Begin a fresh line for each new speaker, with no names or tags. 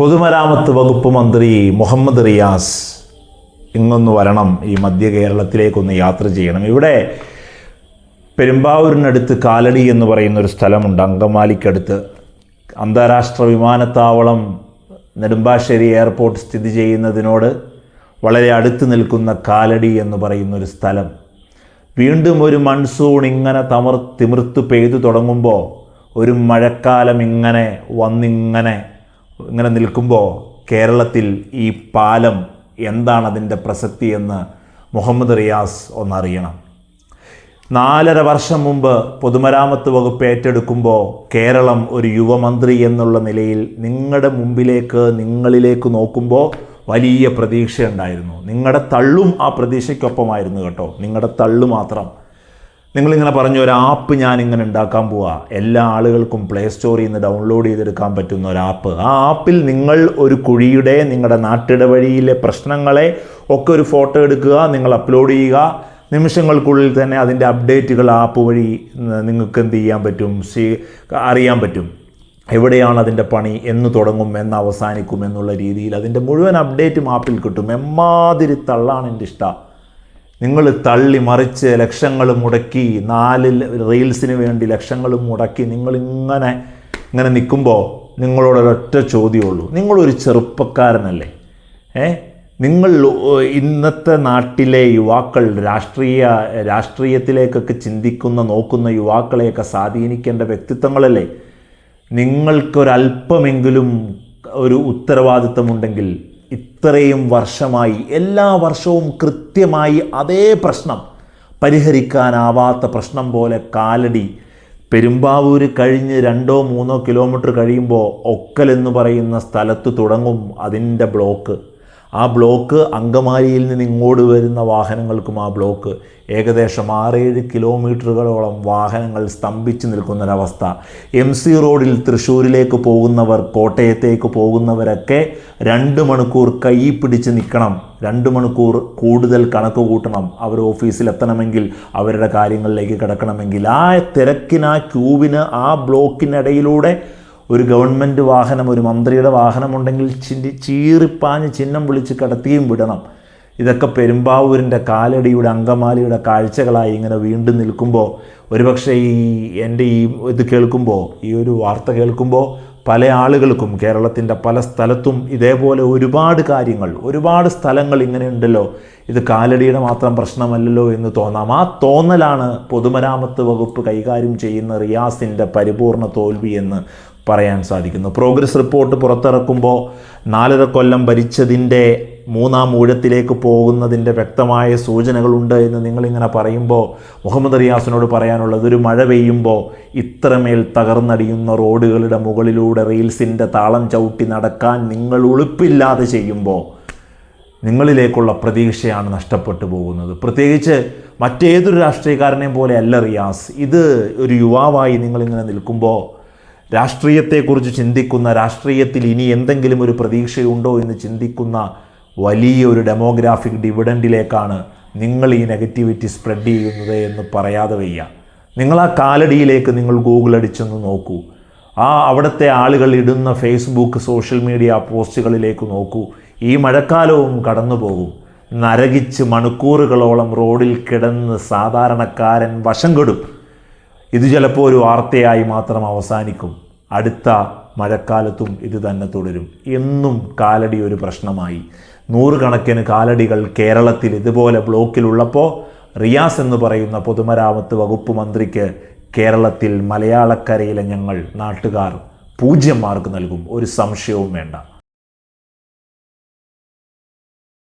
പൊതുമരാമത്ത് വകുപ്പ് മന്ത്രി മുഹമ്മദ് റിയാസ് ഇങ്ങൊന്ന് വരണം ഈ മധ്യ കേരളത്തിലേക്കൊന്ന് യാത്ര ചെയ്യണം. ഇവിടെ പെരുമ്പാവൂരിനടുത്ത് കാലടി എന്ന് പറയുന്ന ഒരു സ്ഥലമുണ്ട് അങ്കമാലിക്കടുത്ത്. അന്താരാഷ്ട്ര വിമാനത്താവളം നെടുമ്പാശ്ശേരി എയർപോർട്ട് സ്ഥിതി ചെയ്യുന്നതിനോട് വളരെ അടുത്ത് നിൽക്കുന്ന കാലടി എന്ന് പറയുന്ന ഒരു സ്ഥലം. വീണ്ടും ഒരു മൺസൂൺ ഇങ്ങനെ തമർ തിമിർത്ത് പെയ്തു തുടങ്ങുമ്പോൾ ഒരു മഴക്കാലം ഇങ്ങനെ വന്നിങ്ങനെ ഇങ്ങനെ നിൽക്കുമ്പോൾ കേരളത്തിൽ ഈ പാലം എന്താണ് അതിന്റെ പ്രസക്തി എന്ന് മുഹമ്മദ് റിയാസ് ഒന്നറിയണം. നാലര വർഷം മുമ്പ് പൊതുമരാമത്ത് വകുപ്പ് ഏറ്റെടുക്കുമ്പോൾ കേരളം ഒരു യുവമന്ത്രി എന്നുള്ള നിലയിൽ നിങ്ങളുടെ മുമ്പിലേക്ക് നിങ്ങളിലേക്ക് നോക്കുമ്പോൾ വലിയ പ്രതീക്ഷയുണ്ടായിരുന്നു. നിങ്ങളുടെ തള്ളും ആ പ്രതീക്ഷയ്ക്കൊപ്പമായിരുന്നു കേട്ടോ. നിങ്ങളുടെ തള്ളു മാത്രം. നിങ്ങളിങ്ങനെ പറഞ്ഞു ഒരു ആപ്പ് ഞാൻ ഇങ്ങനെ ഉണ്ടാക്കാൻ പോവാ. എല്ലാ ആളുകൾക്കും പ്ലേ സ്റ്റോറിൽ നിന്ന് ഡൗൺലോഡ് ചെയ്തെടുക്കാൻ പറ്റുന്ന ഒരു ആപ്പ് ആ ആപ്പിൽ നിങ്ങൾ ഒരു കുഴിയുടെ നിങ്ങളുടെ നാട്ടിടവഴിയിലെ പ്രശ്നങ്ങളെ ഒക്കെ ഒരു ഫോട്ടോ എടുക്കുക നിങ്ങൾ അപ്ലോഡ് ചെയ്യുക. നിമിഷങ്ങൾക്കുള്ളിൽ തന്നെ അതിന്റെ അപ്ഡേറ്റുകൾ ആപ്പ് വഴി നിങ്ങൾക്ക് എന്ത് ചെയ്യാൻ പറ്റും? സീ അറിയാൻ പറ്റും. എവിടെയാണ് അതിന്റെ പണി? എന്ന് തുടങ്ങും എന്ന് അവസാനിക്കും എന്നുള്ള രീതിയിൽ അതിന്റെ മുഴുവൻ അപ്ഡേറ്റും ആപ്പിൽ കിട്ടും. എമ്മാതിരി തള്ളാണ് എന്റെ ഇഷ്ടം. നിങ്ങൾ തള്ളി മറിച്ച് ലക്ഷങ്ങൾ മുടക്കി നാല് റീൽസിന് വേണ്ടി ലക്ഷങ്ങൾ മുടക്കി നിങ്ങളിങ്ങനെ ഇങ്ങനെ നിൽക്കുമ്പോൾ നിങ്ങളോടൊരൊറ്റ ചോദ്യമുള്ളൂ. നിങ്ങളൊരു ചെറുപ്പക്കാരനല്ലേ. ഏ? നിങ്ങൾ ഇന്നത്തെ നാട്ടിലെ യുവാക്കൾ രാഷ്ട്രീയ രാഷ്ട്രീയത്തിലേക്കൊക്കെ ചിന്തിക്കുന്ന നോക്കുന്ന യുവാക്കളെയൊക്കെ സ്വാധീനിക്കേണ്ട വ്യക്തിത്വങ്ങളല്ലേ. നിങ്ങൾക്കൊരല്പമെങ്കിലും ഒരു ഉത്തരവാദിത്തമുണ്ടെങ്കിൽ ഇത്രയും വർഷമായി എല്ലാ വർഷവും കൃത്യമായി അതേ പ്രശ്നം പരിഹരിക്കാനാവാത്ത പ്രശ്നം പോലെ കാലടി. പെരുമ്പാവൂർ കഴിഞ്ഞ് രണ്ടോ മൂന്നോ കിലോമീറ്റർ കഴിയുമ്പോൾ ഒക്കൽ എന്ന് പറയുന്ന സ്ഥലത്ത് തുടങ്ങും അതിന്റെ ബ്ലോക്ക്. ആ ബ്ലോക്ക് അങ്കമാലിയിൽ നിന്ന് ഇങ്ങോട്ട് വരുന്ന വാഹനങ്ങൾക്കും ആ ബ്ലോക്ക് ഏകദേശം ആറേഴ് കിലോമീറ്ററുകളോളം വാഹനങ്ങൾ സ്തംഭിച്ച് നിൽക്കുന്നൊരവസ്ഥ. എം സി റോഡിൽ തൃശ്ശൂരിലേക്ക് പോകുന്നവർ കോട്ടയത്തേക്ക് പോകുന്നവരൊക്കെ രണ്ട് മണിക്കൂർ കൈ പിടിച്ച് നിൽക്കണം. രണ്ട് മണിക്കൂർ കൂടുതൽ കണക്ക് കൂട്ടണം. അവർ ഓഫീസിലെത്തണമെങ്കിൽ അവരുടെ കാര്യങ്ങളിലേക്ക് കിടക്കണമെങ്കിൽ ആ തിരക്കിന് ആ ക്യൂവിന് ആ ബ്ലോക്കിനിടയിലൂടെ ഒരു ഗവൺമെന്റ് വാഹനം ഒരു മന്ത്രിയുടെ വാഹനമുണ്ടെങ്കിൽ ചിന്തി ചീറിപ്പാഞ്ഞ് ചിഹ്നം വിളിച്ച് കടത്തിയും വിടണം. ഇതൊക്കെ പെരുമ്പാവൂരിന്റെ കാലടിയുടെ അങ്കമാലിയുടെ കാഴ്ചകളായി ഇങ്ങനെ വീണ്ടും നിൽക്കുമ്പോൾ ഒരുപക്ഷെ ഈ എന്റെ ഈ ഇത് കേൾക്കുമ്പോൾ ഈ ഒരു വാർത്ത കേൾക്കുമ്പോൾ പല ആളുകൾക്കും കേരളത്തിന്റെ പല സ്ഥലത്തും ഇതേപോലെ ഒരുപാട് കാര്യങ്ങൾ ഒരുപാട് സ്ഥലങ്ങൾ ഇങ്ങനെയുണ്ടല്ലോ ഇത് കാലടിയുടെ മാത്രം പ്രശ്നമല്ലല്ലോ എന്ന് തോന്നാം. ആ തോന്നലാണ് പൊതുമരാമത്ത് വകുപ്പ് കൈകാര്യം ചെയ്യുന്ന റിയാസിന്റെ പരിപൂർണ തോൽവി എന്ന് പറയാൻ സാധിക്കുന്നു. പ്രോഗ്രസ് റിപ്പോർട്ട് പുറത്തിറക്കുമ്പോൾ നാലര കൊല്ലം ഭരിച്ചതിന്റെ മൂന്നാം ഊഴത്തിലേക്ക് പോകുന്നതിന്റെ വ്യക്തമായ സൂചനകളുണ്ട് എന്ന് നിങ്ങളിങ്ങനെ പറയുമ്പോൾ മുഹമ്മദ് റിയാസിനോട് പറയാനുള്ളത് ഒരു മഴ പെയ്യുമ്പോൾ ഇത്രമേൽ തകർന്നടിയുന്ന റോഡുകളുടെ മുകളിലൂടെ റീൽസിന്റെ താളം ചവിട്ടി നടക്കാൻ നിങ്ങൾ ഉളുപ്പില്ലാതെ ചെയ്യുമ്പോൾ നിങ്ങളിലേക്കുള്ള പ്രതീക്ഷയാണ് നഷ്ടപ്പെട്ടു പോകുന്നത്. പ്രത്യേകിച്ച് മറ്റേതൊരു രാഷ്ട്രീയക്കാരനെയും പോലെ അല്ല റിയാസ്. ഇത് ഒരു യുവാവായി നിങ്ങളിങ്ങനെ നിൽക്കുമ്പോൾ രാഷ്ട്രീയത്തെക്കുറിച്ച് ചിന്തിക്കുന്ന രാഷ്ട്രീയത്തിൽ ഇനി എന്തെങ്കിലും ഒരു പ്രതീക്ഷയുണ്ടോ എന്ന് ചിന്തിക്കുന്ന വലിയൊരു ഡെമോഗ്രാഫിക് ഡിവിഡൻഡിലേക്കാണ് നിങ്ങൾ ഈ നെഗറ്റിവിറ്റി സ്പ്രെഡ് ചെയ്യുന്നത് എന്ന് പറയാതെ വയ്യ. നിങ്ങൾ ആ കാലടിയിലേക്ക് നിങ്ങൾ ഗൂഗിൾ അടിച്ചൊന്ന് നോക്കൂ. ആ അവിടുത്തെ ആളുകൾ ഇടുന്ന ഫേസ്ബുക്ക് സോഷ്യൽ മീഡിയ പോസ്റ്റുകളിലേക്ക് നോക്കൂ. ഈ മഴക്കാലവും കടന്നു പോകും നരകിച്ച് മണിക്കൂറുകളോളം റോഡിൽ കിടന്ന് സാധാരണക്കാരൻ വശം കെടും. ഇത് ചിലപ്പോൾ ഒരു വാർത്തയായി മാത്രം അവസാനിക്കും. അടുത്ത മഴക്കാലത്തും ഇത് തന്നെ തുടരും. എന്നും കാലടി ഒരു പ്രശ്നമായി. നൂറുകണക്കിന് കാലടികൾ കേരളത്തിൽ ഇതുപോലെ ബ്ലോക്കിലുള്ളപ്പോൾ റിയാസ് എന്ന് പറയുന്ന പൊതുമരാമത്ത് വകുപ്പ് മന്ത്രിക്ക് കേരളത്തിൽ മലയാളക്കരയിലെ ഞങ്ങൾ നാട്ടുകാർ പൂജ്യം മാർക്ക് നൽകും. ഒരു സംശയവും വേണ്ട.